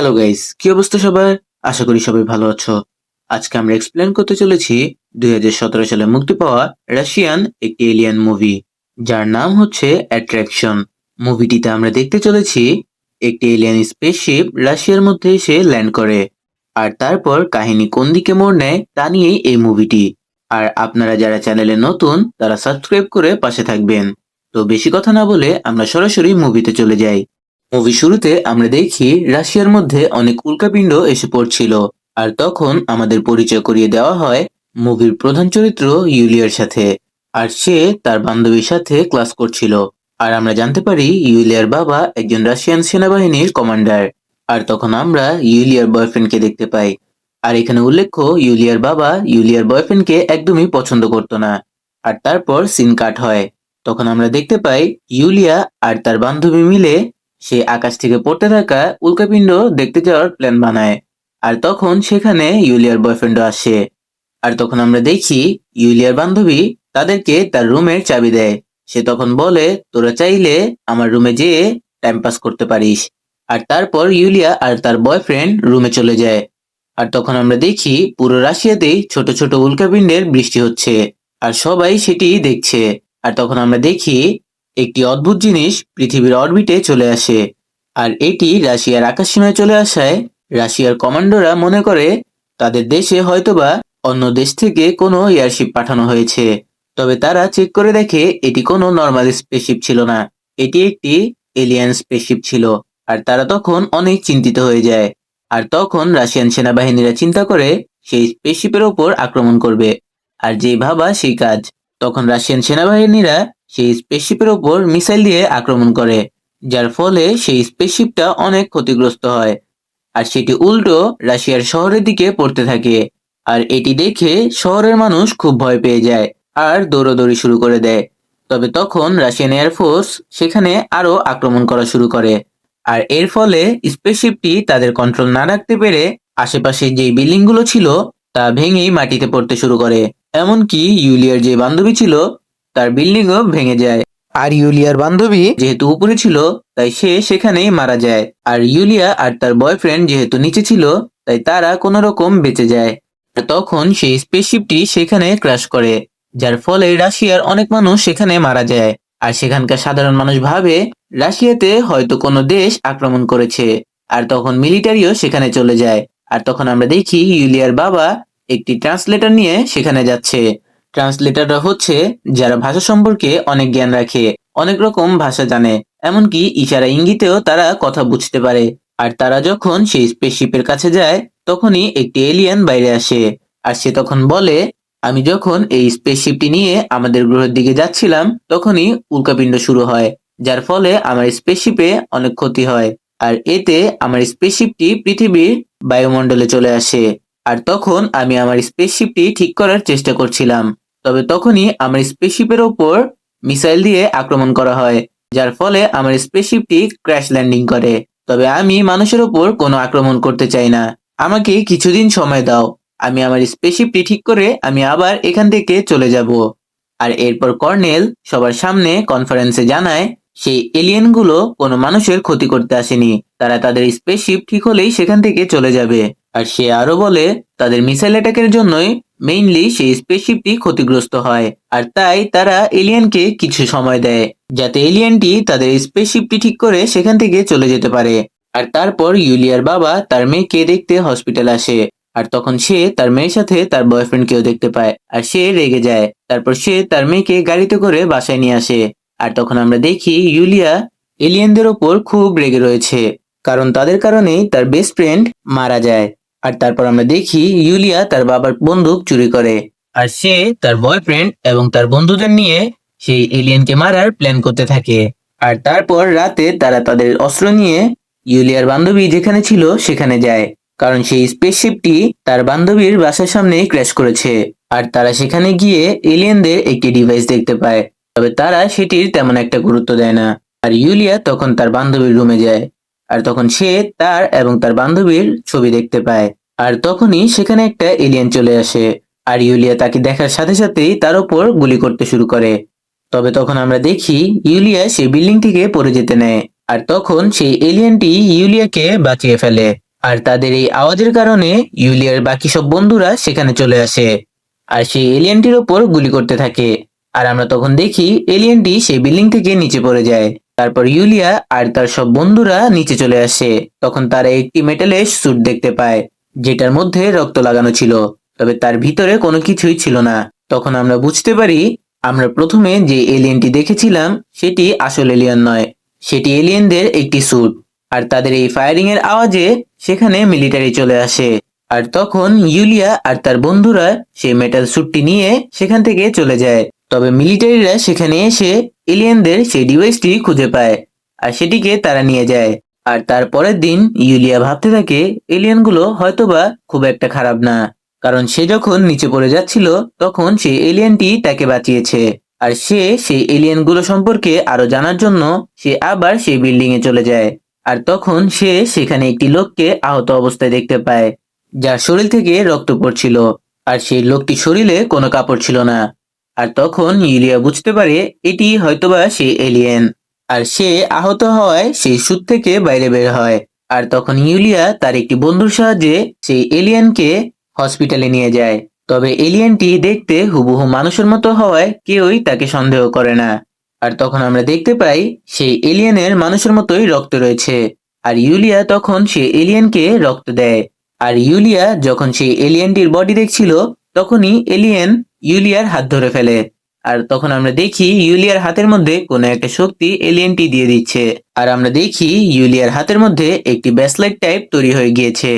Hello guys কি অবস্থা সবার? আশা করি সবাই ভালো আছো। আজকে আমরা এক্সপ্লেন করতে চলেছি দুই হাজার সতেরো সালে মুক্তি পাওয়া রাশিয়ান একটি এলিয়ান মুভি যার নাম হচ্ছে অ্যাট্রাকশন মুভিটিতে আমরা দেখতে চলেছি একটি এলিয়ান স্পেসশিপ রাশিয়ার মধ্যে এসে ল্যান্ড করে, আর তারপর কাহিনী কোন দিকে মোড় নেয় তা নিয়েই এই মুভিটি আর আপনারা যারা চ্যানেলে নতুন, তারা সাবস্ক্রাইব করে পাশে থাকবেন। তো বেশি কথা না বলে আমরা সরাসরি মুভিতে চলে যাই। মুভি শুরুতে আমরা দেখি রাশিয়ার মধ্যে অনেক উল্কাপিণ্ড এসে পড়ছিল, আর তখন আমাদের পরিচয় করিয়ে দেওয়া হয় মুভির প্রধান চরিত্র ইউলিয়ার সাথে, আর সে তার বান্ধবীর সাথে ক্লাস করছিল। আর আমরা জানতে পারি ইউলিয়ার বাবা একজন রাশিয়ান সেনাবাহিনীর কমান্ডার, আর তখন আমরা ইউলিয়ার বয়ফ্রেন্ডকে দেখতে পাই। আর এখানে উল্লেখ্য, ইউলিয়ার বাবা ইউলিয়ার বয়ফ্রেন্ডকে একদমই পছন্দ করতো না, আর তারপর সিন কাট হয়। তখন আমরা দেখতে পাই ইউলিয়া আর তার বান্ধবী মিলে সে আকাশ থেকে পড়তে থাকা উল্কাপিণ্ড দেখতে যাওয়ার প্ল্যান বানায়। আর তখন সেখানে ইউলিয়ার বয়ফ্রেন্ডও আসে। আর তখন আমরা দেখি ইউলিয়ার বান্ধবী তাদেরকে তার রুমের চাবি দেয়। সে তখন বলে, তোরা চাইলে আমার রুমে যেয়ে টাইম পাস করতে পারিস। আর তারপর ইউলিয়া আর তার বয়ফ্রেন্ড রুমে চলে যায়। আর তখন আমরা দেখি পুরো রাশিয়াতেই ছোট ছোট উল্কাপিণ্ডের বৃষ্টি হচ্ছে। আর সবাই সেটি দেখছে। আর তখন আমরা দেখি একটি অদ্ভুত জিনিস পৃথিবীর অরবিটে চলে আসে, আর এটি রাশিয়ার আকাশসীমায় চলে আসায় রাশিয়ার কমান্ডোরা মনে করে তাদের দেশে হয়তোবা অন্য দেশ থেকে কোনো এয়ারশিপ পাঠানো হয়েছে। তবে তারা চেক করে দেখে এটি কোনো নর্মাল স্পেসশিপ ছিল না, এটি একটি এলিয়ান স্পেসশিপ ছিল, আর তারা তখন অনেক চিন্তিত হয়ে যায়। আর তখন রাশিয়ান সেনাবাহিনীরা চিন্তা করে সেই স্পেসশিপের ওপর আক্রমণ করবে। আর যেই ভাবা সেই কাজ, তখন রাশিয়ান সেনাবাহিনীরা সেই স্পেসশিপের ওপর মিসাইল দিয়ে আক্রমণ করে, যার ফলে সেই স্পেসশিপটা অনেক ক্ষতিগ্রস্ত হয়। আর সেটি উল্টো রাশিয়ার শহরের দিকে পড়তে থাকে। আর এটি দেখে শহরের মানুষ খুব ভয় পেয়ে যায় আর দৌড়াদৌড়ি শুরু করে দেয়। তবে তখন রাশিয়ান এয়ারফোর্স সেখানে আরও আক্রমণ করা শুরু করে। আর এর ফলে স্পেসশিপটি তাদের কন্ট্রোল না রাখতে পেরে আশেপাশে যে বিল্ডিংগুলো ছিল তা ভেঙেই মাটিতে পড়তে শুরু করে। এমনকি ইউলিয়ার যে বান্ধবী ছিল তার বিল্ডিংও ভেঙে যায়। আর ইউলিয়ার বান্ধবী যেহেতু উপরে ছিল, তাই সে সেখানেই মারা যায়। আর ইউলিয়া আর তার বয়ফ্রেন্ড যেহেতু নিচে ছিল, তাই তারা কোনো রকম বেঁচে যায়। আর তখন সেই স্পেসশিপটি সেখানে ক্র্যাশ করে, যার ফলে রাশিয়ার অনেক মানুষ সেখানে মারা যায়। আর সেখানকার সাধারণ মানুষ ভাবে, রাশিয়াতে হয়তো কোনো দেশ আক্রমণ করেছে। আর তখন মিলিটারিও সেখানে চলে যায়। আর তখন আমরা দেখি ইউলিয়ার বাবা একটি ট্রান্সলেটর নিয়ে সেখানে যাচ্ছে। ট্রান্সলেটররা হচ্ছে যারা ভাষা সম্পর্কে অনেক জ্ঞান রাখে, অনেক রকম ভাষা জানে, এমনকি ইশারা ইঙ্গিতেও তারা কথা বুঝতে পারে। আর তারা যখন সেই স্পেসশিপের কাছে যায়, তখনই একটি এলিয়ান বাইরে আসে, আর সে তখন বলে, আমি যখন এই স্পেসশিপটি নিয়ে আমাদের গ্রহের দিকে যাচ্ছিলাম, তখনই উল্কাপিণ্ড শুরু হয়, যার ফলে আমার স্পেসশিপে অনেক ক্ষতি হয়, আর এতে আমার স্পেসশিপটি পৃথিবীর বায়ুমণ্ডলে চলে আসে। আর তখন আমি আমার স্পেসশিপটি ঠিক করার চেষ্টা করছিলাম। তবে তখনই আমার স্পেসশিপের ওপর মিসাইল দিয়ে আক্রমণ করা হয়, যার ফলে আমার স্পেসশিপটি ক্র্যাশ ল্যান্ডিং করে। তবে আমি মানুষের ওপর কোনো আক্রমণ করতে চাই না। আমাকে কিছুদিন সময় দাও। আমি আমার স্পেসশিপটি ঠিক করে আমি আবার এখান থেকে চলে যাব। আর এরপর কর্নেল সবার সামনে কনফারেন্সে জানায়, সেই এলিয়েনগুলো কোনো মানুষের ক্ষতি করতে আসেনি। তারা তাদের স্পেসশিপ ঠিক হলেই সেখান থেকে চলে যাবে। আর সে আরও বলে, তাদের মিসাইল অ্যাটাকের জন্যই মেইনলি সেই স্পেসশিপটি ক্ষতিগ্রস্ত হয়। আর তাই তারা এলিয়েনকে কিছু সময় দেয়, যাতে এলিয়েনটি তাদের স্পেসশিপটি ঠিক করে সেখান থেকে চলে যেতে পারে। আর তারপর ইউলিয়ার বাবা তার মেয়েকে দেখতে হসপিটাল আসে, আর তখন সে তার মেয়ের সাথে তার বয়ফ্রেন্ডকেও দেখতে পায়, আর সে রেগে যায়। তারপর সে তার মেয়েকে গাড়িতে করে বাসায় নিয়ে আসে। আর তখন আমরা দেখি ইউলিয়া এলিয়েনদের ওপর খুব রেগে রয়েছে, কারণ তাদের কারণেই তার বেস্ট ফ্রেন্ড মারা যায়। আর তারপর আমরা দেখি ইউলিয়া তার বাবার বন্দুক চুরি করে। আর সে তার বয়ফ্রেন্ড এবং তার বন্ধুদের নিয়ে সেই এলিয়েনকে মারার প্ল্যান করতে থাকে। আর তারপর রাতে তারা তাদের অস্ত্র নিয়ে ইউলিয়ার বান্ধবী যেখানে ছিল সেখানে যায়। কারণ সেই স্পেসশিপটি তার বান্ধবীর বাসার সামনে ক্র্যাশ করেছে। আর তারা সেখানে গিয়ে এলিয়েনদের একটি ডিভাইস দেখতে পায়। তবে তারা সেটির তেমন একটা গুরুত্ব দেয় না। আর ইউলিয়া তখন তার বান্ধবীর রুমে যায়। আর তখন সে তার এবং তার বান্ধবীর ছবি দেখতে পায়। আর তখনই সেখানে একটা এলিয়েন চলে আসে। আর ইউলিয়া তাকে দেখার সাথে সাথেই তার ওপর গুলি করতে শুরু করে। তবে তখন আমরা দেখি ইউলিয়া সেই বিল্ডিং থেকে পড়ে যেতে নেয়। আর তখন সেই এলিয়েনটি ইউলিয়াকে বাঁচিয়ে ফেলে। আর তাদের এই আওয়াজের কারণে ইউলিয়ার বাকি সব বন্ধুরা সেখানে চলে আসে। আর সেই এলিয়েনটির ওপর গুলি করতে থাকে। আর আমরা তখন দেখি এলিয়েনটি সেই বিল্ডিং থেকে নিচে পড়ে যায়। তারপর ইউলিয়া আর তার সব বন্ধুরা নিচে চলে আসে। তখন তারা একটি মেটালের স্যুট দেখতে পায়, যেটার মধ্যে রক্ত লাগানো ছিল। তবে তার ভিতরে কোনো কিছুই ছিল না। তখন আমরা বুঝতে পারি, আমরা প্রথমে যে এলিয়েনটি দেখেছিলাম, সেটি আসল এলিয়েন নয়। সেটি এলিয়েনদের একটি স্যুট আর তাদের এই ফায়ারিং এর আওয়াজে সেখানে মিলিটারি চলে আসে। আর তখন ইউলিয়া আর তার বন্ধুরা সেই মেটাল স্যুটটি নিয়ে সেখান থেকে চলে যায়। তবে মিলিটারিরা সেখানে এসে এলিয়েনদের সেই ডিভাইসটি খুঁজে পায় আর সেটিকে তারা নিয়ে যায়। আর তার পরের দিন ইউলিয়া ভাবতে থাকে, এলিয়েনগুলো হয়তোবা খুব একটা খারাপ না। কারণ সে যখন নিচে পড়ে যাচ্ছিল, তখন সেই এলিয়েনটি তাকে বাঁচিয়েছে। আর সে সেই এলিয়েনগুলো সম্পর্কে আরও জানার জন্য সে আবার সেই বিল্ডিং এ চলে যায়। আর তখন সে সেখানে একটি লোককে আহত অবস্থায় দেখতে পায়, যার শরীর থেকে রক্ত পড়ছিল। আর সেই লোকটির শরীরে কোনো কাপড় ছিল না। আর তখন ইউলিয়া বুঝতে পারে এটি হয়তোবা সে এলিয়েন আর সে আহত হওয়ায় সেই সুদ থেকে বাইরে বের হয়। আর তখন ইউলিয়া তার একটি বন্ধুর সাহায্যে সেই এলিয়েনকে হসপিটালে নিয়ে যায়। তবে এলিয়েনটি দেখতে হুবহু মানুষের মতো হওয়ায় কেউই তাকে সন্দেহ করে না। আর তখন আমরা দেখতে পাই সেই এলিয়েনের মানুষের মতোই রক্ত রয়েছে। আর ইউলিয়া তখন সেই এলিয়েনকে রক্ত দেয়। আর ইউলিয়া যখন সেই এলিয়েনটির বডি দেখছিল তখনই এলিয়েন ইউলিয়ার হাত ধরে ফেলে। আর তখন আমরা দেখি ইউলিয়ার হাতের মধ্যে কোনো একটা শক্তি এলিয়েনটি দিয়ে দিচ্ছে। আর আমরা দেখি ইউলিয়ার হাতের মধ্যে একটি ব্যাসলাইট টাইপ তৈরি হয়ে গিয়েছে।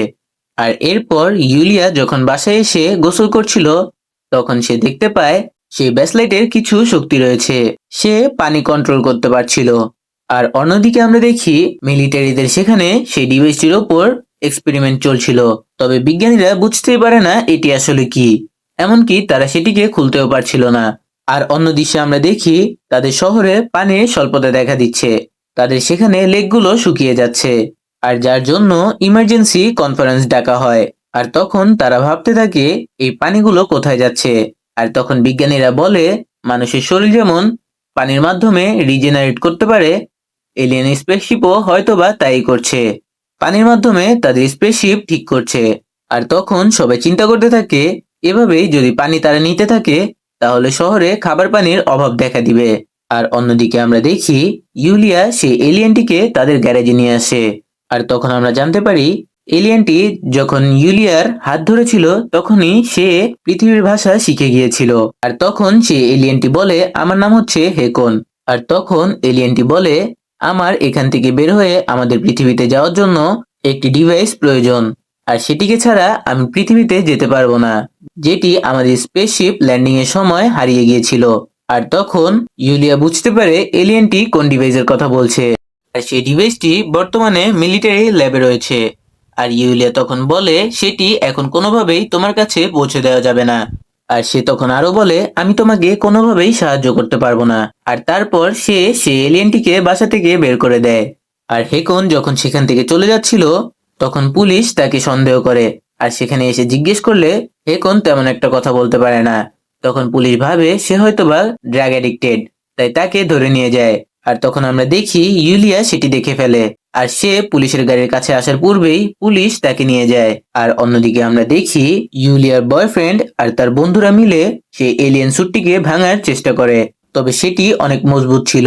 আর এরপর ইউলিয়া যখন বাসায় এসে গোসল করছিল, তখন সে দেখতে পায় সেই ব্যাসলাইটের কিছু শক্তি রয়েছে। সে পানি কন্ট্রোল করতে পারছিল। আর অন্যদিকে আমরা দেখি মিলিটারিদের সেখানে সেই ডিভাইসটির ওপর এক্সপেরিমেন্ট চলছিল। তবে বিজ্ঞানীরা বুঝতেই পারে না এটি আসলে কি। এমনকি তারা সেটিকে খুলতেও পারছিল না। আর অন্য দৃশ্যে আমরা দেখি, তাদের শহরে পানির স্বল্পতা দেখা দিচ্ছে। তাদের সেখানে লেকগুলো শুকিয়ে যাচ্ছে। আর যার জন্য ইমার্জেন্সি কনফারেন্স ডাকা হয়। আর তখন তারা ভাবতে থাকে, এই পানিগুলো কোথায় যাচ্ছে? আর তখন বিজ্ঞানীরা বলে, মানুষের শরীর যেমন পানির মাধ্যমে রিজেনারেট করতে পারে এলিয়েন স্পেসশিপও হয়তোবা তাই করছে। পানির মাধ্যমে তাদের স্পেসশিপ ঠিক করছে। আর তখন সবাই চিন্তা করতে থাকে, এভাবেই যদি পানি তারা নিতে থাকে, তাহলে শহরে খাবার পানির অভাব দেখা দিবে। আর অন্যদিকে আমরা দেখি, ইউলিয়া সেই এলিয়েনটিকে তাদের গ্যারেজে নিয়ে আসে। আর তখন আমরা জানতে পারি, এলিয়েনটি যখন ইউলিয়ার হাত ধরেছিল, তখনই সে পৃথিবীর ভাষা শিখে গিয়েছিল। আর তখন সে এলিয়েনটি বলে, আমার নাম হচ্ছে হেকন। আর তখন এলিয়েনটি বলে আমার এখান থেকে বের হয়ে আমাদের পৃথিবীতে যাওয়ার জন্য একটি ডিভাইস প্রয়োজন। আর সেটিকে ছাড়া আমি পৃথিবীতে যেতে পারব না। যেটি আমাদের স্পেসশিপ ল্যান্ডিং এর সময় হারিয়ে গিয়েছিল। আর তখন ইউলিয়া বুঝতে পারে এলিয়েনটি কোন ডিভাইসের কথা বলছে। আর সেই ডিভাইসটি বর্তমানে মিলিটারি ল্যাবে রয়েছে। আর ইউলিয়া তখন বলে, সেটি এখন কোনোভাবেই তোমার কাছে পৌঁছে দেওয়া যাবে না। আর সে তখন আরও বলে, আমি তোমাকে কোনোভাবেই সাহায্য করতে পারব না। আর তারপর সে সেই এলিয়েনটিকে বাসা থেকে বের করে দেয়। আর হেকন যখন সেখান থেকে চলে যাচ্ছিল, তখন পুলিশ তাকে সন্দেহ করে। আর সেখানে এসে জিজ্ঞেস করলে, হেকন তেমন একটা কথা বলতে পারে না। তখন পুলিশ ভাবে, সে হয়তোবা ড্রাগ অ্যাডিক্টেড। তাই তাকে ধরে নিয়ে যায়। আর তখন আমরা দেখি ইউলিয়া সেটি দেখে ফেলে, আর সে পুলিশের গাড়ির কাছে আসার পূর্বেই পুলিশ তাকে নিয়ে যায়। আর অন্যদিকে আমরা দেখি ইউলিয়ার বয়ফ্রেন্ড আর তার বন্ধুরা মিলে সে এলিয়েন স্যুটটিকে ভাঙার চেষ্টা করে। তবে সেটি অনেক মজবুত ছিল,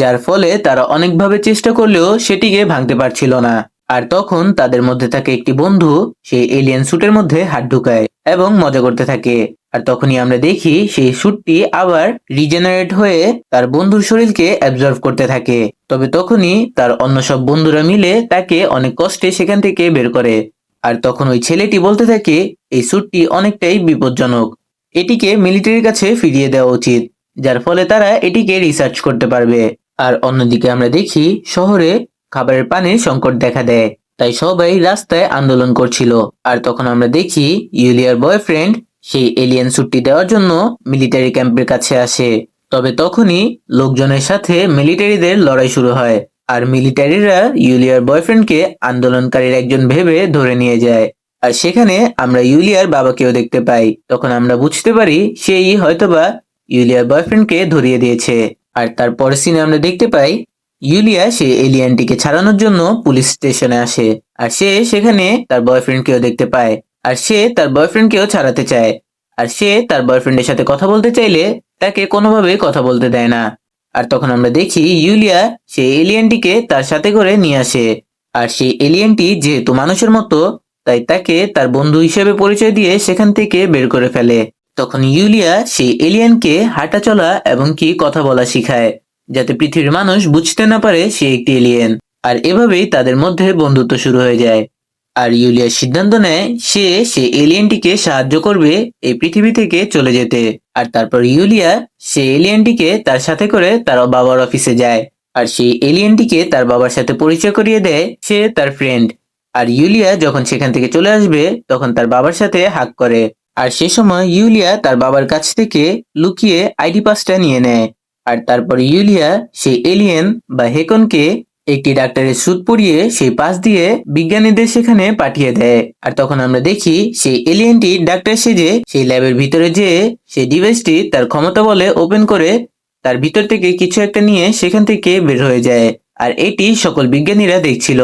যার ফলে তারা অনেকভাবে চেষ্টা করলেও সেটিকে ভাঙতে পারছিল না। আর তখন তাদের মধ্যে থাকে একটি বন্ধু, সেই এলিয়েন স্যুটের মধ্যে হাত ঢুকায় এবং মজা করতে থাকে। আর তখনই আমরা দেখি সেই স্যুটটি আবার রিজেনারেট হয়ে তার বন্ধুর শরীরকে অ্যাবজর্ভ করতে থাকে। তবে তখনই তার অন্য সব বন্ধুরা মিলে তাকে অনেক কষ্টে সেখান থেকে বের করে। আর তখন ওই ছেলেটি বলতে থাকে, এই স্যুটটি অনেকটাই বিপজ্জনক। এটিকে মিলিটারির কাছে ফিরিয়ে দেওয়া উচিত, যার ফলে তারা এটিকে রিসার্চ করতে পারবে। আর অন্যদিকে আমরা দেখি, শহরে খাবারের পানির সংকট দেখা দেয়, তাই সবাই রাস্তায় আন্দোলন করছিল। আর তখন আমরা দেখি ইউলিয়ার বয়ফ্রেন্ড সেই এলিয়েন স্যুটটি দেওয়ার জন্য মিলিটারি ক্যাম্পের কাছে আসে। তবে তখনই লোকজনের সাথে মিলিটারিদের লড়াই শুরু হয় আর মিলিটারিরা ইউলিয়ার বয়ফ্রেন্ডকে আন্দোলনকারীর একজন ভেবে ধরে নিয়ে যায়। আর সেখানে আমরা ইউলিয়ার বাবাকেও দেখতে পাই। তখন আমরা বুঝতে পারি সেই হয়তোবা ইউলিয়ার বয়ফ্রেন্ডকে ধরিয়ে দিয়েছে। আর তার পরের সিনে আমরা দেখতে পাই ইউলিয়া সে এলিয়ানটিকে ছাড়ানোর জন্য পুলিশ স্টেশনে আসে। আর সে সেখানে তার বয়ফ্রেন্ডকেও দেখতে পায়। আর সে তার বয়ফ্রেন্ডকেও ছাড়াতে চায়। আর সে তার বয়ফ্রেন্ডের সাথে কথা বলতে চাইলে তাকে কোনোভাবেই কথা বলতে দেয় না। আর তখন আমরা দেখি ইউলিয়া সেই এলিয়েনটিকে তার সাথে করে নিয়ে আসে। আর সেই এলিয়েনটি যেহেতু মানুষের মতো, তাই তাকে তার বন্ধু হিসেবে পরিচয় দিয়ে সেখান থেকে বের করে ফেলে। তখন ইউলিয়া সেই এলিয়েনকে হাঁটা চলা এবং কি কথা বলা শিখায়, যাতে পৃথিবীর মানুষ বুঝতে না পারে সে একটি এলিয়েন। আর এভাবেই তাদের মধ্যে বন্ধুত্ব শুরু হয়ে যায়। আর ইউলিয়া সিদ্ধান্ত নেয় সে সে এলিয়েনটিকে সাহায্য করবে এই পৃথিবী থেকে চলে যেতে। আর তারপর ইউলিয়া সে এলিয়েনটিকে তার সাথে করে তার বাবার অফিসে যায়। আর সেই এলিয়েনটিকে তার বাবার সাথে পরিচয় করিয়ে দেয় সে তার ফ্রেন্ড আর ইউলিয়া যখন সেখান থেকে চলে আসবে, তখন তার বাবার সাথে হাক করে। আর সে সময় ইউলিয়া তার বাবার কাছ থেকে লুকিয়ে আইডি পাসটা নিয়ে নেয়। আর তারপর ইউলিয়া সেই এলিয়েন বা হেকনকে একটি ডাক্তারের সুদ পরিয়ে সেই পাশ দিয়ে বিজ্ঞানীদের সেখানে পাঠিয়ে দেয়। আর তখন আমরা দেখি সেই এলিয়েনটি ডাক্তার সেজে সেই ল্যাবের ভিতরে যেয়ে সেই ডিভাইসটি তার ক্ষমতা বলে ওপেন করে তার ভিতর থেকে কিছু একটা নিয়ে সেখান থেকে বের হয়ে যায়। আর এটি সকল বিজ্ঞানীরা দেখছিল।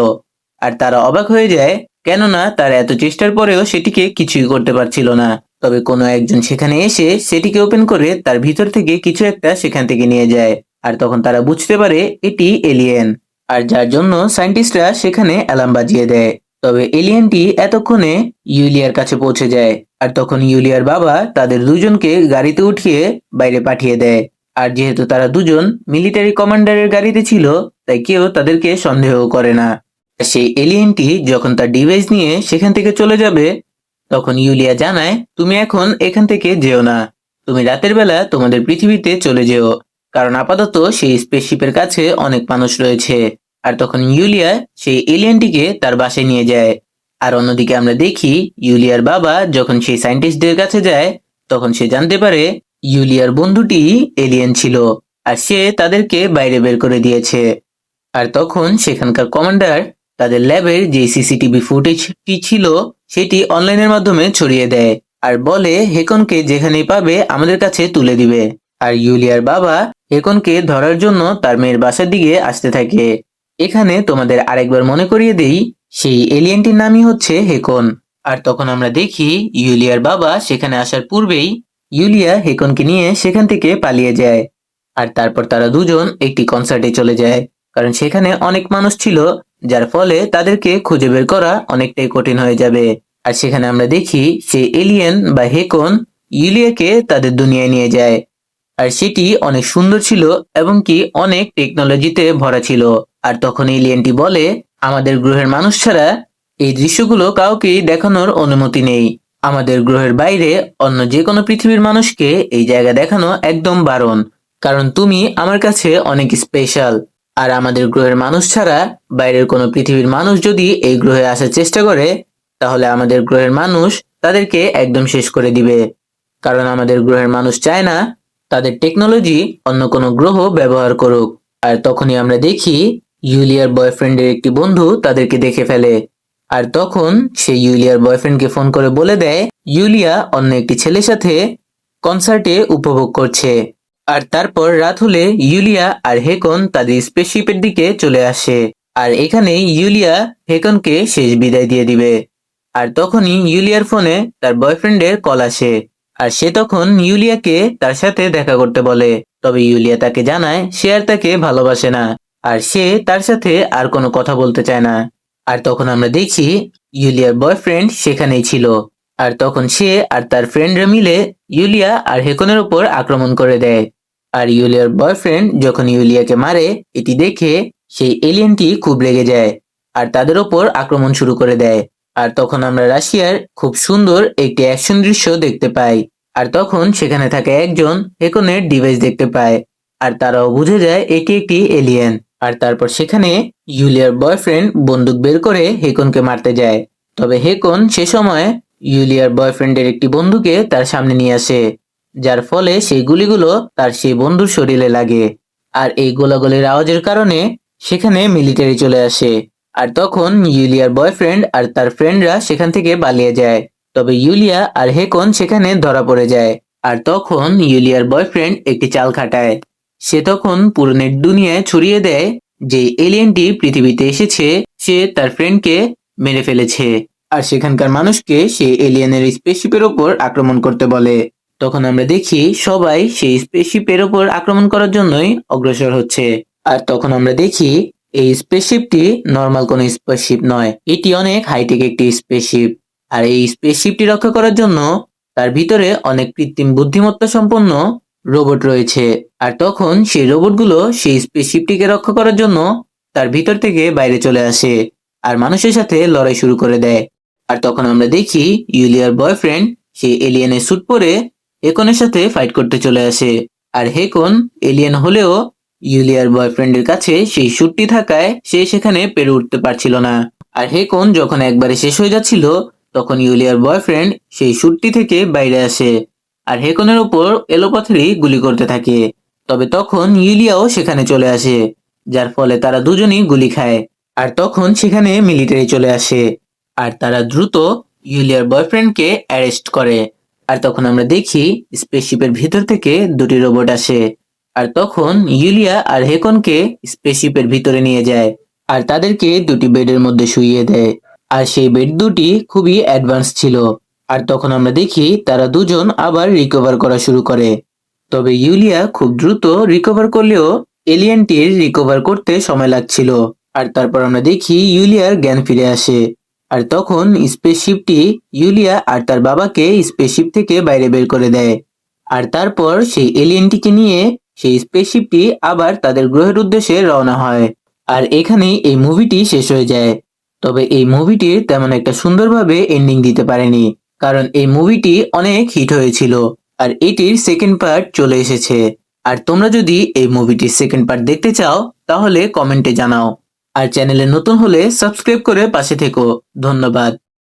আর তারা অবাক হয়ে যায়, কেননা তারা এত চেষ্টার পরেও সেটিকে কিছুই করতে পারছিল না। তবে কোনো একজন সেখানে এসে সেটিকে ওপেন করে তার ভিতর থেকে কিছু একটা সেখান থেকে নিয়ে যায়। আর তখন তারা বুঝতে পারে এটি এলিয়েন। আর যার জন্য সায়েন্টিস্টরা সেখানে অ্যালার্ম বাজিয়ে দেয়। তবে এলিয়েনটি এতক্ষণে ইউলিয়ার কাছে পৌঁছে যায়। আর তখন ইউলিয়ার বাবা তাদের দুজনকে গাড়িতে উঠিয়ে বাইরে পাঠিয়ে দেয়। আর যেহেতু তারা দুজন মিলিটারি কমান্ডারের গাড়িতে ছিল, তাই কেউ তাদেরকে সন্দেহ করে না। সেই এলিয়েনটি যখন তার ডিভাইস নিয়ে সেখান থেকে চলে যাবে, তখন ইউলিয়া জানায়, তুমি এখন এখান থেকে যেও না। তুমি রাতের বেলা তোমাদের পৃথিবীতে চলে যেও। কারণ আপাতত সেই স্পেসশিপের কাছে অনেক মানুষ রয়েছে। আর তখন ইউলিয়া সেই এলিয়েনটিকে তার বাসায় নিয়ে যায়। আর অন্যদিকে আমরা দেখি ইউলিয়ার বাবা যখন সেই সায়েন্টিস্টদের কাছে যায়, তখন সে জানতে পারে ইউলিয়ার বন্ধুটি এলিয়েন ছিল আর সে তাদেরকে বাইরে বের করে দিয়েছে। আর তখন সেখানকার কমান্ডার তাদের ল্যাবের যে সিসিটিভি ফুটেজটি ছিল, সেটি অনলাইনের মাধ্যমে ছড়িয়ে দেয় আর বলে, হেকনকে যেখানেই পাবে আমাদের কাছে তুলে দিবে। আর ইউলিয়ার বাবা হেকনকে ধরার জন্য তার মেয়ের বাসার দিকে আসতে থাকে। এখানে তোমাদের আরেকবার মনে করিয়ে দেই, সেই এলিয়েনটির নামই হচ্ছে হেকন। আর তখন আমরা দেখি ইউলিয়ার বাবা সেখানে আসার পূর্বেই ইউলিয়া হেকনকে নিয়ে সেখান থেকে পালিয়ে যায়। আর তারপর তারা দুজন একটি কনসার্টে চলে যায়। কারণ সেখানে অনেক মানুষ ছিল, যার ফলে তাদেরকে খুঁজে বের করা অনেকটাই কঠিন হয়ে যাবে। আর সেখানে আমরা দেখি, সে এলিয়েন বা হেকন ইউলিয়াকে তাদের দুনিয়ায় নিয়ে যায়। আর সেটি অনেক সুন্দর ছিল এবং কি অনেক টেকনোলজিতে ভরা ছিল। আর তখন এলিয়েনটি বলে, আমাদের গ্রহের মানুষ ছাড়া এই দৃশ্যগুলো কাউকেই দেখানোর অনুমতি নেই। আমাদের গ্রহের বাইরে অন্য যে কোনো পৃথিবীর মানুষকে এই জায়গা দেখানো একদম বারণ, কারণ তুমি আমার কাছে অনেক স্পেশাল আর আমাদের গ্রহের মানুষ ছাড়া বাইরের কোনো পৃথিবীর মানুষ যদি এই গ্রহে আসার চেষ্টা করে, তাহলে আমাদের গ্রহের মানুষ তাদেরকে একদম শেষ করে দিবে। কারণ আমাদের গ্রহের মানুষ চায় না তাদের টেকনোলজি অন্য কোনো গ্রহ ব্যবহার করুক। আর তখনই আমরা দেখি ইউলিয়ার বয়ফ্রেন্ডের একটি বন্ধু তাদেরকে দেখে ফেলে। আর তখন সে ইউলিয়ার বয়ফ্রেন্ডকে ফোন করে বলে দেয় ইউলিয়া অন্য একটি ছেলের সাথে কনসার্টে উপভোগ করছে। আর তারপর রাত হলে ইউলিয়া আর হেকন তাদের স্পেসশিপের দিকে চলে আসে। আর এখানে ইউলিয়া হেকনকে শেষ বিদায় দিয়ে দিবে। আর তখনই ইউলিয়ার ফোনে তার বয়ফ্রেন্ডের কল আসে। আর সে তখন ইউলিয়াকে তার সাথে দেখা করতে বলে। তবে ইউলিয়া তাকে জানায় সে আর তাকে ভালোবাসে না, আর সে তার সাথে আর কোনো কথা বলতে চায় না। আর তখন আমরা দেখি ইউলিয়ার বয়ফ্রেন্ড সেখানেই ছিল। আর তখন সে আর তার ফ্রেন্ডরা মিলে ইউলিয়া আর হেকনের উপর আক্রমণ করে দেয়। আর ইউলিয়ার বয়ফ্রেন্ড যখন ইউলিয়াকে মারে, এটি দেখে সেই এলিয়েনটি খুব রেগে যায়, আর তাদের ওপর আক্রমণ শুরু করে দেয়। আর তখন আমরা রাশিয়ার খুব সুন্দর একটি অ্যাকশন দৃশ্য দেখতে পাই। আর তখন সেখানে থাকা একজন হেকনের ডিভাইস দেখতে পায়। আর তারাও বুঝে যায় এটি একটি এলিয়েন আর তারপর সেখানে ইউলিয়ার বয়ফ্রেন্ড বন্দুক বের করে হেকনকে মারতে যায়। তবে হেকন সে সময় ইউলিয়ার বয়ফ্রেন্ডের একটি বন্ধুকে তার সামনে নিয়ে আসে, যার ফলে সেই গুলিগুলো তার সেই বন্ধুর শরীরে লাগে। আর এই গোলাগুলির আওয়াজের কারণে সেখানে মিলিটারি চলে আসে। আর তখন ইউলিয়ার বয়ফ্রেন্ড আর তার ফ্রেন্ডরা সেখান থেকে পালিয়ে যায়। তবে ইউলিয়া আর হেকন সেখানে ধরা পড়ে যায়। আর তখন ইউলিয়ার বয়ফ্রেন্ড একটি চাল খাটায়। সে তখন পুরো নেট দুনিয়ায় ছড়িয়ে দেয় যে এলিয়েনটি পৃথিবীতে এসেছে, সে তার ফ্রেন্ডকে মেরে ফেলেছে। আর সেখানকার মানুষকে সে এলিয়েনের স্পেসশিপের ওপর আক্রমণ করতে বলে। তখন আমরা দেখি সবাই সেই স্পেসশিপের ওপর আক্রমণ করার জন্যই অগ্রসর হচ্ছে। আর তখন আমরা দেখি এই স্পেসশিপটি নর্মাল কোনো স্পেসশিপ নয়। এটি অনেক হাইটেক একটি স্পেসশিপ আর এই স্পেসশিপটি রক্ষা করার জন্য তার ভিতরে অনেক কৃত্রিম বুদ্ধিমত্তা সম্পন্ন রোবট রয়েছে। আর তখন সেই রোবটগুলো সেই স্পেসশিপটিকে রক্ষা করার জন্য তার ভিতর থেকে বাইরে চলে আসে আর মানুষের সাথে লড়াই শুরু করে দেয়। আর তখন আমরা দেখি ইউলিয়ার বয়ফ্রেন্ড সেই এলিয়েনের স্যুট পরে হেকনের সাথে ফাইট করতে চলে আসে। আর হেকন এলিয়েন হলেও ইউলিয়ার বয়ফ্রেন্ডের কাছে সেই স্যুটটি থাকায় সে সেখানে পেরে উঠতে পারছিল না। আর হেকন যখন একবারে শেষ হয়ে যাচ্ছিল, তখন ইউলিয়ার বয়ফ্রেন্ড সেই স্যুটটি থেকে বাইরে আসে আর হেকনের উপর এলোপাথারি গুলি করতে থাকে। তবে তখন ইউলিয়াও সেখানে চলে আসে, যার ফলে তারা দুজনই গুলি খায় আর তখন সেখানে মিলিটারি চলে আসে আর তারা দ্রুত ইউলিয়ার বয়ফ্রেন্ডকে অ্যারেস্ট করে। আর তখন আমরা দেখি স্পেসশিপের ভিতর থেকে দুটি রোবট আসে। আর তখন ইউলিয়া আর হেকনকে স্পেসশিপের ভিতরে নিয়ে যায় আর তাদেরকে দুটি বেডের মধ্যে শুইয়ে দেয়। আর সেই বেড দুটি খুবই অ্যাডভান্স ছিল। আর তখন আমরা দেখি তারা দুজন আবার রিকভার করা শুরু করে। তবে ইউলিয়া খুব দ্রুত রিকভার করলেও এলিয়েনটির রিকভার করতে সময় লাগছিল। আর তারপর আমরা দেখি ইউলিয়ার জ্ঞান ফিরে আসে। আর তখন স্পেসশিপটি ইউলিয়া আর তার বাবাকে স্পেসশিপ থেকে বাইরে বের করে দেয়। আর তারপর সেই এলিয়েনটিকে নিয়ে সেই স্পেসশিপটি আবার তাদের গ্রহের উদ্দেশ্যে রওনা হয়। আর এখানেই এই মুভিটি শেষ হয়ে যায়। তবে এই মুভিটির তেমন একটা সুন্দরভাবে এন্ডিং দিতে পারেনি, কারণ এই মুভিটি অনেক হিট হয়েছিল, আর এটির সেকেন্ড পার্ট চলে এসেছে। আর তোমরা যদি এই মুভিটির সেকেন্ড পার্ট দেখতে চাও, তাহলে কমেন্টে জানাও। আর চ্যানেলে নতুন হলে সাবস্ক্রাইব করে পাশে থেকো। ধন্যবাদ।